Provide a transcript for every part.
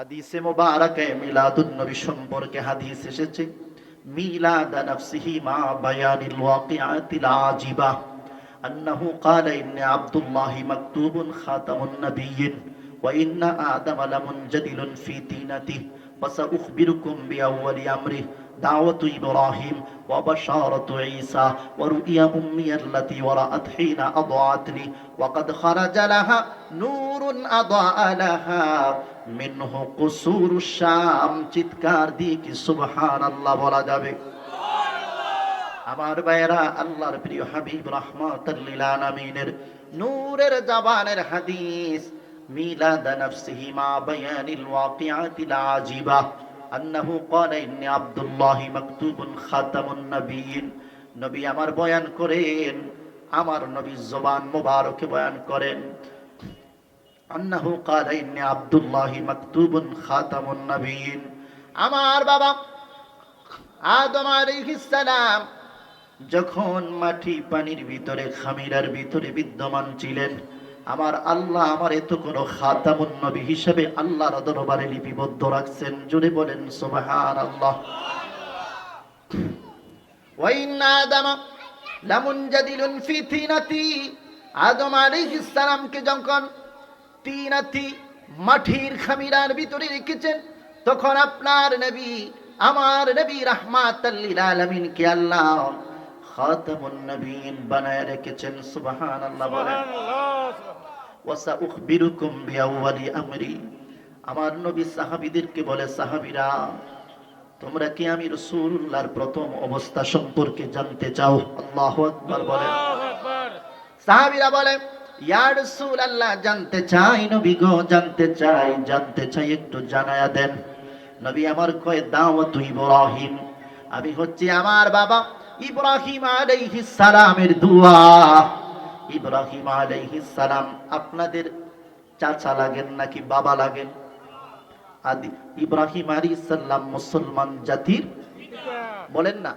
হাদিসে মোবারকায় মিলাদুন নবী সম্পর্কে হাদিস এসেছে মিলাদ নাফসিহি মা বায়ানিল ওয়াকিআতিল আজিবা আন্নাহু ক্বালা ইন্নী আব্দুল্লাহি মাকতুবুন খাতামুন নাবিয়্যিন ওয়া ইন্না আদামা লামুনজাদিলুন ফি দীনাতিহি ওয়া সাউখবিরুকুম বিআউওয়ালি আমরিহি دعوة إبراهيم وبشارة عيسى ورؤيا أمي التي ورأت حين أضاعتني وقد خرج لها نور أضاء لها منه قصور الشام চিৎকার দিয়ে কি সুবহান আল্লাহ বলা যাবে আমার ভাইয়েরা আল্লাহর প্রিয় হাবিব রহমাতুল্লিল আলামিনের নূরের জাবানের হাদিস মিলাদ নাফসিহি মা বায়ানিল ওয়াকিআতিল আজিবা নবিয়্যিন নবী আমার বয়ান করেন, আমার জবান মোবারকে বয়ান করেন। নবিয়্যিন আমার বাবা আদম আলাইহিস সালাম যখন মাটি পানির ভিতরে খামিরার ভিতরে বিদ্যমান ছিলেন আমার আল্লাহ আমার এত কোনো খাতামুন নবী হিসেবে আল্লাহর দরবারে লিপিবদ্ধ রাখছেন। জুড়ে বলেন সুবহান আল্লাহ ভিতরে রেখেছেন, তখন আপনার নবী, আমার নবী রাহমাতাল্লিল আলামিনকে আল্লাহ খাতামুন নবীন বানায় রেখেছেন সুবহানাল্লাহ বলেন। ওয়াসা উখবিরুকুম বিআউয়ালি আমরি। আমার নবী সাহাবীদেরকে বলে সাহাবীরা তোমরা কি আমি রাসূলুল্লাহর প্রথম অবস্থা সম্পর্কে জানতে চাও? আল্লাহু আকবার বলেন। সাহাবীরা বলে ইয়া রাসূলুল্লাহ জানতে চাই নবী গো জানতে চাই জানতে চাই একটু জানায়া দেন। নবী আমার কয় দাওয়াত ইব্রাহিম আমি হচ্ছে আমার বাবা। ইব্রাহিম আলাইহিস সালামের দোয়া। ইব্রাহিম আলাইহিস সালাম আপনাদের চাচা লাগেন নাকি বাবা লাগেন? আদি ইব্রাহিম আলাইহিস সালাম মুসলমান জাতির বলেন না।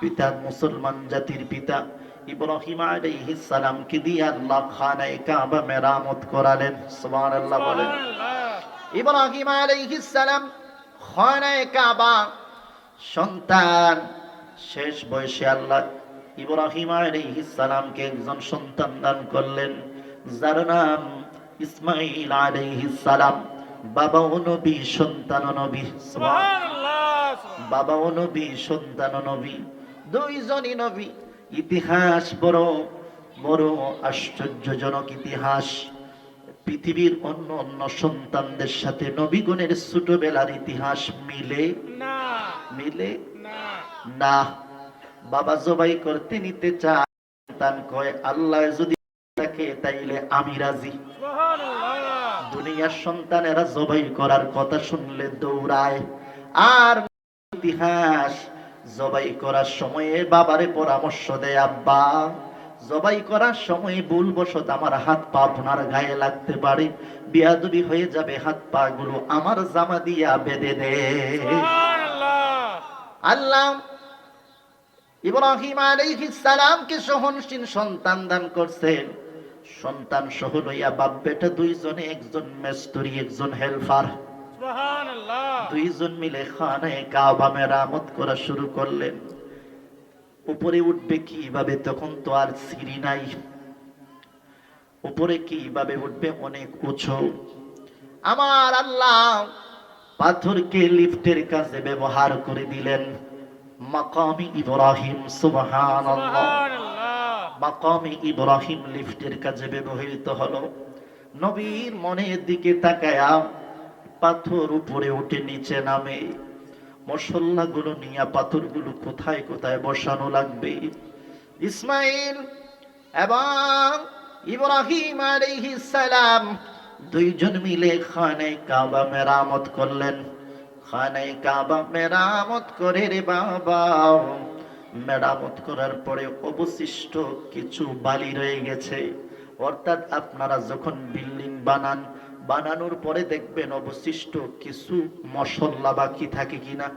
পিতা মুসলমান জাতির পিতা। ইব্রাহিম আলাইহিস সালাম কি দিয়ে আল্লাহ খানায়ে কাবা মেরামত করালেন? সুবহানাল্লাহ বলেন। ইব্রাহিম আলাইহিস সালাম খানায়ে কাবা সন্তান শেষ বয়সে আল্লাহ ইব্রাহিম আলাইহিস সালামকে একজন সন্তান দান করলেন যার নাম ইসমাইল আলাইহিস সালাম। বাবা ও নবী সন্তান ও নবী বাবা ও নবী সন্তান ও নবী। দুইজনই নবী। ইতিহাস বড় বড় আশ্চর্যজনক ইতিহাস। পৃথিবীর অন্য অন্য সন্তানদের সাথে নবীগণের ছোটবেলার ইতিহাস মিলে? না। মিলে? না। বাবা জবাই করতে নিতে চায় সন্তান কয় আল্লাহ যদি থাকে তাইলে আমি রাজি। দুনিয়ার সন্তানেরা জবাই করার কথা শুনলে দৌড়ায়। আর ইতিহাস জবাই করার সময়ে বাবারে পরামর্শ দেয় আব্বা জবাই করার সময় ভুলবশত আমার হাত পা আপনার গায়ে লাগতে পারে। বিয়াদবি হয়ে যাবে হাত পা গুলো আমার জামা দিয়া বেঁধে দে। আল্লাহ ইব্রাহিম আলাইহিস সালামকে সহনশীল সন্তান দান করছেন। সন্তান সহ লইয়া বাপ বেটা দুইজনে একজন মেস্তরি একজন হেলফার। দুইজন মিলে খানায় কাবা মেরামত করা শুরু করলেন। উপরে উঠবে কীভাবে তখন তো আর সিঁড়ি নাই। উপরে কীভাবে উঠবে অনেক উঁচু। আমার আল্লাহ পাথরকে লিফটের কাছে ব্যবহার করে দিলেন। মাকামি ইব্রাহিম সুবহানাল্লাহ। মাকামি ইব্রাহিম লিফটের কাজে ব্যবহৃত হলো। নবীর মনের দিকে তাকায়া পাথর উপরে উঠে নিচে নামে। মশল্লাগুলো নিয়ে পাথরগুলো কোথায় কোথায় বসানো লাগবে? ইসমাইল এবং ইব্রাহিম আলাইহিস সালাম দুইজন মিলে খানে কাবা মেরামত করলেন। খানে কাবা মেরামত করে রে বাবা। মেরামত করার পরে অবশিষ্ট কিছু বালি রয়ে গেছে। অর্থাৎ আপনারা যখন বিল্ডিং বানান বানানোর পরে দেখবেন অবশিষ্ট কিছু মশলা বাকি থাকে কিনা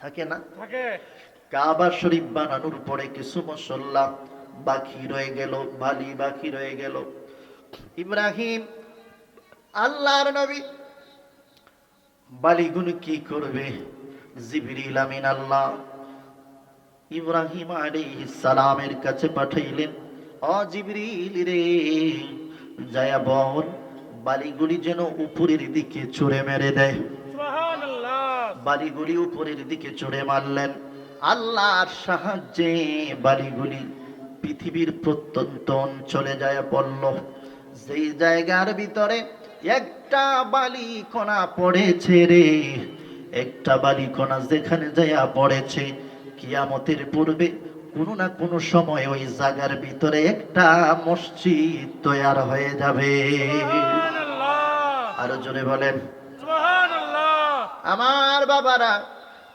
থাকে। না? কাবা শরীফ বানানোর পরে কিছু মশলা বাকি রয়ে গেল বালি বাকি রয়ে গেল। ইব্রাহিম আল্লাহর নবী বালিগুলো কি করবে? জিবরিল আমিন আল্লাহ ইব্রাহিম সালামের কাছে পাঠাইলেন অ জিবরিল রে যায়া বল বালিগুলি যেন উপরের দিকে ছুঁড়ে মেরে দেয়। বালিগুলি উপরের দিকে চড়ে মারলেন। আল্লাহর সাহায্যে বালিগুলি পৃথিবীর প্রত্যন্ত অঞ্চলে যায় পড়ল। যেই জায়গার ভিতরে একটা বালি কণা পড়েছে রে। একটা বালি কণা যেখানে যাইয়া পড়েছে কিয়ামতের পূর্বে কোনো না কোনো সময় ওই জায়গার ভিতরে একটা মসজিদ তৈয়ার হয়ে যাবে। আরও জোরে বলেন। আমার বাবারা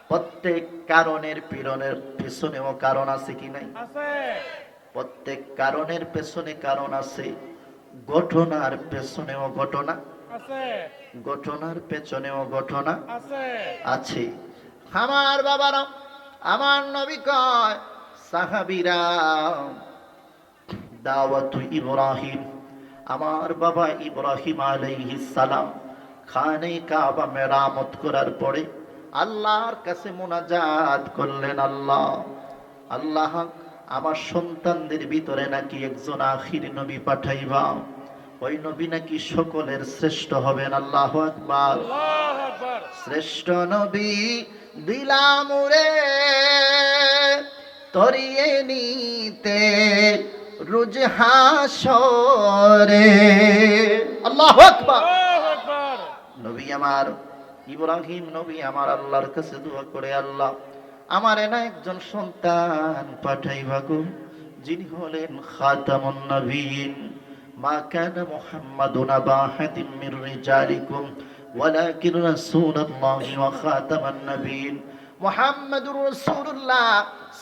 প্রত্যেক কারণের পীড়নের পেছনেও কারণ আছে কি নাই? প্রত্যেক কারণের পেছনে কারণ আছে। ঘটনার পেছনেও ঘটনা। ঘটনার পেছনেও ঘটনা। আছে। আমার বাবারা আমার নবী কয় সাহাবিরা দাওয়াতু ইব্রাহিম আমার বাবা ইব্রাহিম আলাইহিস সালাম খানে কাবা মেরামত করার পরে আল্লাহর কাছে মোনাজাত করলেন আল্লাহ। আল্লাহ আমার সন্তানদের ভিতরে নাকি একজন আখির নবী পাঠাইবা? ওই নবী নাকি সকলের শ্রেষ্ঠ হবেন আল্লাহ আকবার। শ্রেষ্ঠ নবী দিলাম রে তরিয়ে নিতে রুজ হাসরে। আল্লাহু আকবার। নবী আমার ইব্রাহিম নবী আমার আল্লাহর কাছে দোয়া করে আল্লাহ। আমার এনা একজন সন্তান পাঠাইবা গো যিনি হলেন খাতামুন নবীন। মা কানা মুহাম্মাদুন আবা আহাদিম মির রিজালিকুম ওয়ালাকিন রাসূলুল্লাহি ওয়া খাতামান নবীন। মুহাম্মাদুর রাসূলুল্লাহ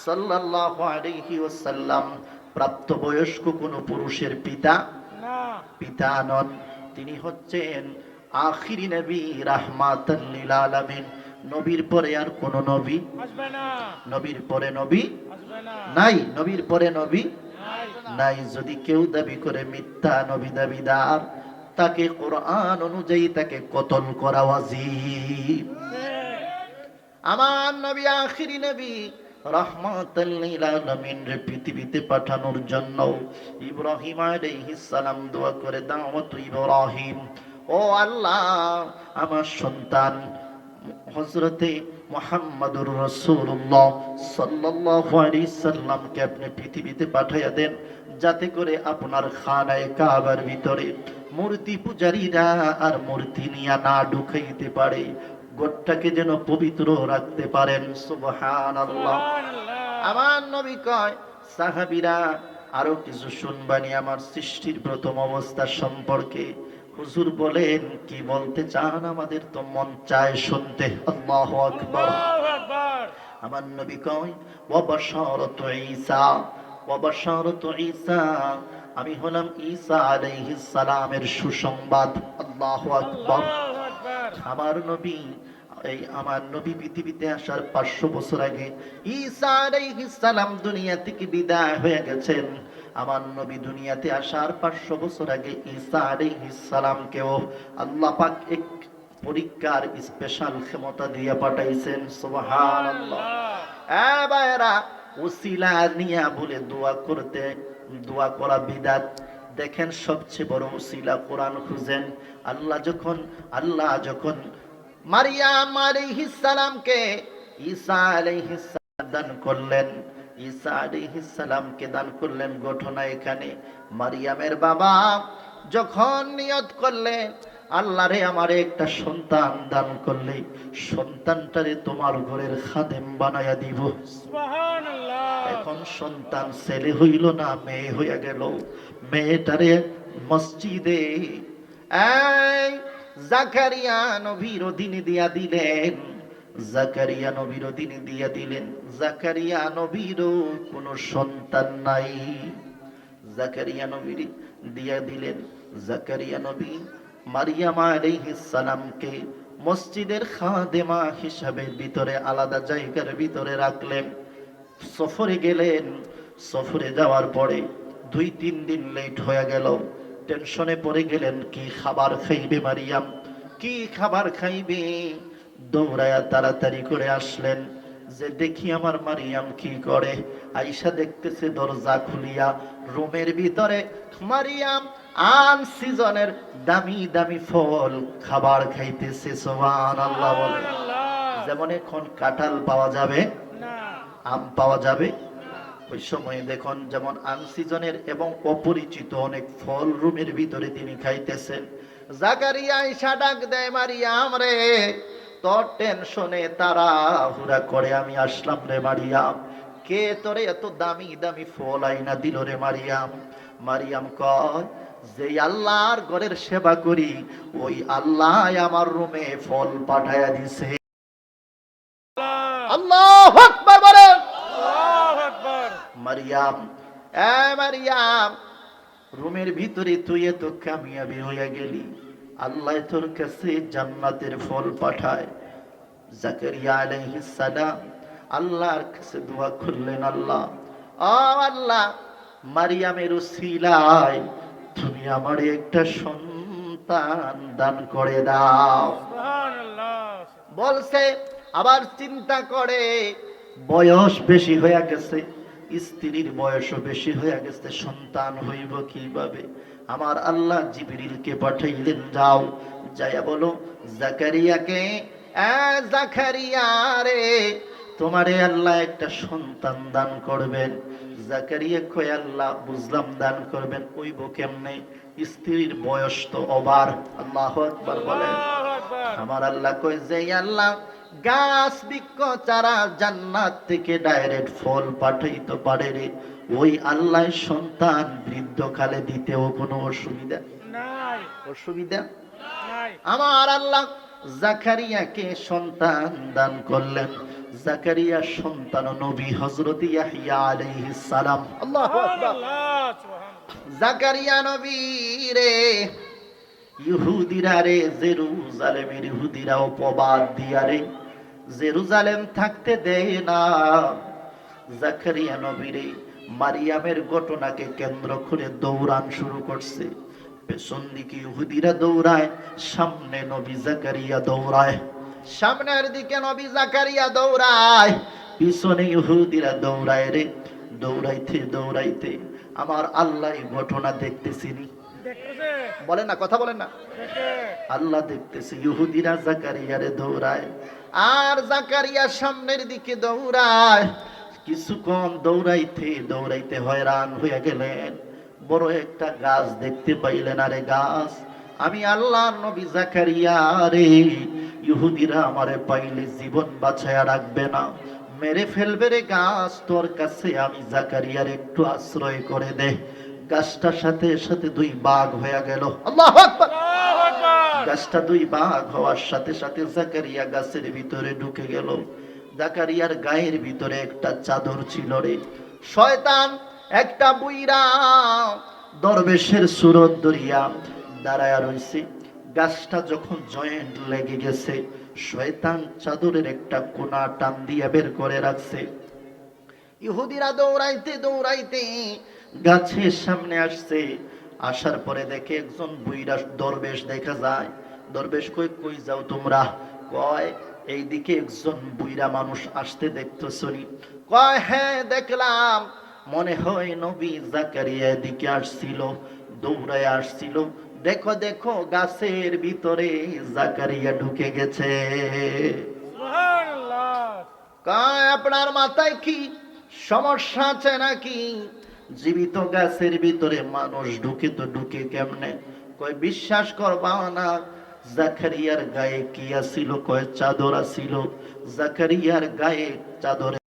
সাল্লাল্লাহু আলাইহি ওয়াসাল্লাম প্রাপ্তবয়স্ক কোন পুরুষের পিতা? না। পিতা নন। তিনি হচ্ছেন আখিরি নবী রাহমাতাল লিল আলামিন। নবীর পরে আর কোন নবী? নবীর পরে নবী? নাই নবীর পরে নবী? নাই যদি কেউ দাবি করে মিথ্যা নবী দাবিদার তাকে কোরআন অনুযায়ী তাকে কতল করা ওয়াজিব? আমার নবী আখিরি নবী পৃথিবীতে পাঠানোর জন্য ইব্রাহিম আলাইহিস সালাম দোয়া করে দাওয়াত ইব্রাহিম। ও আল্লাহ আমার সন্তান হযরতে মুহাম্মাদুর রাসূলুল্লাহ সাল্লাল্লাহু আলাইহি সাল্লামকে আপনি পৃথিবীতে পাঠাইয়া দেন যাতে করে আপনার খানায় কাবার ভিতরে মূর্তি পূজারীরা আর মূর্তি নিয়া না ঢুকাইতে পারে। গোটটাকে যেন পবিত্র রাখতে পারেন সুবহানাল্লাহ। আমার নবী কয় সাহাবীরা আরও কিছু শুনবানি আমার সৃষ্টির প্রথম অবস্থা সম্পর্কে। হুজুর বলেন কি বলতে চান আমাদের তো মন চায় শুনতে। আল্লাহ আকবার। আমার নবী কয় ওয়াবাশারাতু ঈসা ওয়াবাশারাতু ঈসা। আমি হলাম ঈসা আলাইহিস সালামের সুসংবাদ। আল্লাহু আকবার। আমার নবী, এই আমার নবী পৃথিবীতে আসার পাঁচশো বছর আগে ঈসা দুনিয়া থেকে বিদায় হয়ে গেছেন। আমার নবী দুনিয়াতে আসার পাঁচশো বছর আগে ঈসা আল্লাহ পাক এক পরীক্ষার স্পেশাল ক্ষমতা দিয়ে পাঠাইছেন। সুবহানাল্লাহ। এ উসিলা নিয়া বলে দোয়া করতে, দোয়া করা বিদাত। দেখেন সবচেয়ে বড় উসিলা কোরআন খুঁজেন, আল্লাহ যখন আল্লাহ যখন মারিয়াম আলাইহিসসালামকে ঈসা আলাইহিসসালাম দান করলেন, ঈসা আলাইহিসসালামকে দান করলেন ঘটনা এখানে। মারিয়ামের বাবা যখন নিয়ত করলেন আল্লাহ রে আমারে একটা সন্তান দান করলে সন্তানটারে তোমার ঘরের খাদেম বানায়া দিব। এখন সন্তান ছেলে হইল না মেয়ে হইয়া গেল। মেয়েটারে মসজিদে এই জাকারিয়া নবীর অধীনে দিয়া দিলেন। জাকারিয়া নবীর অধীনে দিয়া দিলেন। জাকারিয়া নবীরও কোনো সন্তান নাই। জাকারিয়া নবীর দিয়া দিলেন। জাকারিয়া নবী মারিয়াম সালামকে মসজিদের খাদেমা হিসাবে ভিতরে আলাদা জায়গার ভিতরে রাখলেন। সফরে গেলেন। সফরে যাওয়ার পরে দুই, তিন দিন লেট হয়ে গেল। টেনশনে পড়ে গেলেন, কি খাবার খাইবে মারিয়াম? কি খাবার খাইবে? দৌড়ায়া তাড়াতাড়ি করে আসলেন। যে দেখি আমার মারিয়াম কি করে। আইসা দেখতেছে দরজা খুলিয়া রুমের ভিতরে, মারিয়াম আন সিজনের দামি দামি ফল খাবার খাইতেছে সোহান আল্লাহ বলে যেমন এখন কাঁঠাল পাওয়া যাবে আম পাওয়া যাবে ওই সময় দেখুন যেমন আনসিজনের এবং অপরিচিত অনেক ফল রুমের ভিতরে তিনি খাইতেছেন। জাকারিয়া ডাক দেয় মারিয়াম রে তোর টেনশনে তারা হুরা করে আমি আসলাম রে মারিয়াম কে তোরে এত দামি দামি ফল আইনা দিল রে মারিয়াম মারিয়াম কয় যে আল্লাহর ঘরের সেবা করি ওই আল্লাহ আমার রুমে ফল পাঠায়া দিছে। আল্লাহ আকবার বলেন। আল্লাহু আকবার। মারিয়াম এ মারিয়াম রুমের ভিতরে তুই এত কামিয়াবি হইয়া গেলি। আল্লাহ তোর কাছে জান্নাতের ফল পাঠায়। জাকারিয়া আলাইহিস সালাম আল্লাহর কাছে দোয়া করলেন আল্লাহ। ও আল্লাহ মারিয়ামের উসিলায় তুমি আমার একটা সন্তান দান করে দাও। বলছে, আবার চিন্তা করে, বয়স বেশি হয়ে গেছে, স্ত্রীর বয়সও বেশি হয়ে গেছে, সন্তান হইব কীভাবে? আমার আল্লাহ জিবরিলকে পাঠাইলেন, যাও, যাইয়া বলো, জাকারিয়াকে জাকারিয়া রে, তোমারে আল্লাহ একটা সন্তান দান করবেন। জাকারিয়া কয় আল্লাহ বুঝলাম দান করবেন ওইব কেমনে? স্ত্রীর বয়স তো অবার। আল্লাহ আকবার বলেন। আমার আল্লাহ কই যে আল্লাহ গাছ বৃক্ষ চারা জান্নাত থেকে ডাইরেক্ট ফল পাঠাইতে পারে রে ওই আল্লাহ সন্তান বৃদ্ধকালে দিতেও কোনো অসুবিধা? নাই। অসুবিধা? নাই। আমার আল্লাহ জাকারিয়াকে সন্তান দান করলেন। জাকারিয়া সন্তান নবী হযরত ইয়াহইয়া আলাইহিস সালাম। আল্লাহু আকবার। জাকারিয়া নবী রে ইহুদিরা রে জেরুজালেমের ইহুদিরা অপবাদ দিয়া রে জেরুজালেম থাকতে দেয় না। জাকারিয়া নবী রে মারিয়ামের ঘটনাকে কেন্দ্র করে দৌড়ান শুরু করছে। পেছন দিকে ইহুদিরা দৌড়ায় সামনে নবী জাকারিয়া দৌড়ায়। সামনের দিকে নবী জাকারিয়া দৌড়ায় পিছনে ইহুদিরা দৌড়ায় রে দৌড়াইতে দৌড়াইতে। আমার আল্লাহ এই ঘটনা দেখতেছিনি দেখতেছে। বলেন না কথা বলেন না। আল্লাহ দেখতেছে ইহুদিরা জাকারিয়ারে দৌড়ায় আর জাকারিয়া সামনের দিকে দৌড়ায়। কিছুক্ষণ দৌড়াইতে দৌড়াইতে হয়রান হয়ে গেলেন। বড় একটা গাছ দেখতে পাইলেন আরে গাছ। আমি আল্লাহ নবী জাকারিয়া রে ইহুদিরা আমারে পাইলে জীবন বাঁচায়া রাখবে না। মেরে ফেলবে রে গাছ তোর কাছে আমি জাকারিয়ার একটু আশ্রয় করে দে। গাছটার সাথে সাথে দুই বাঘ হয়ে গেল। আল্লাহ গাছটা দুই ভাগ হওয়ার সাথে সাথে জাকারিয়া গাছের ভিতরে ঢুকে গেল। জাকারিয়ার গায়ের ভিতরে একটা চাদর ছিল রে। শয়তান একটা বুইরা! দরবেশের সুরত দরিয়া দাঁড়ায় রইছে। গাছটা যখন জয়েন্ট লেগে গেছে, শয়তান চাদরের একটা কোনা টান দিয়ে বের করে রাখছে। ইহুদিরা দৌড়াইতে দৌড়াইতে গাছের সামনে আসছে। আসার পরে দেখে একজন বুইরা দরবেশ দেখা যায়। দরবেশ কই কই যাও তোমরা? কয়, এইদিকে একজন বুইরা মানুষ আসতে দেখতেছনি। কয় হ্যাঁ দেখলাম। মনে হয় নবী জাকারিয়া এদিকে আসছিল দৌড়ায় আসছিল। দেখো দেখো গাছের ভিতরে জাকারিয়া ঢুকে গেছে। আপনার মাথায় কি সমস্যা আছে নাকি? জীবিত গাছের ভিতরে মানুষ ঢুকে তো ঢুকে কেমনে? কয় বিশ্বাস করবা না জাকারিয়ার গায়ে কি আসিল কয় চাদর আসিল জাকারিয়ার গায়ে চাদরের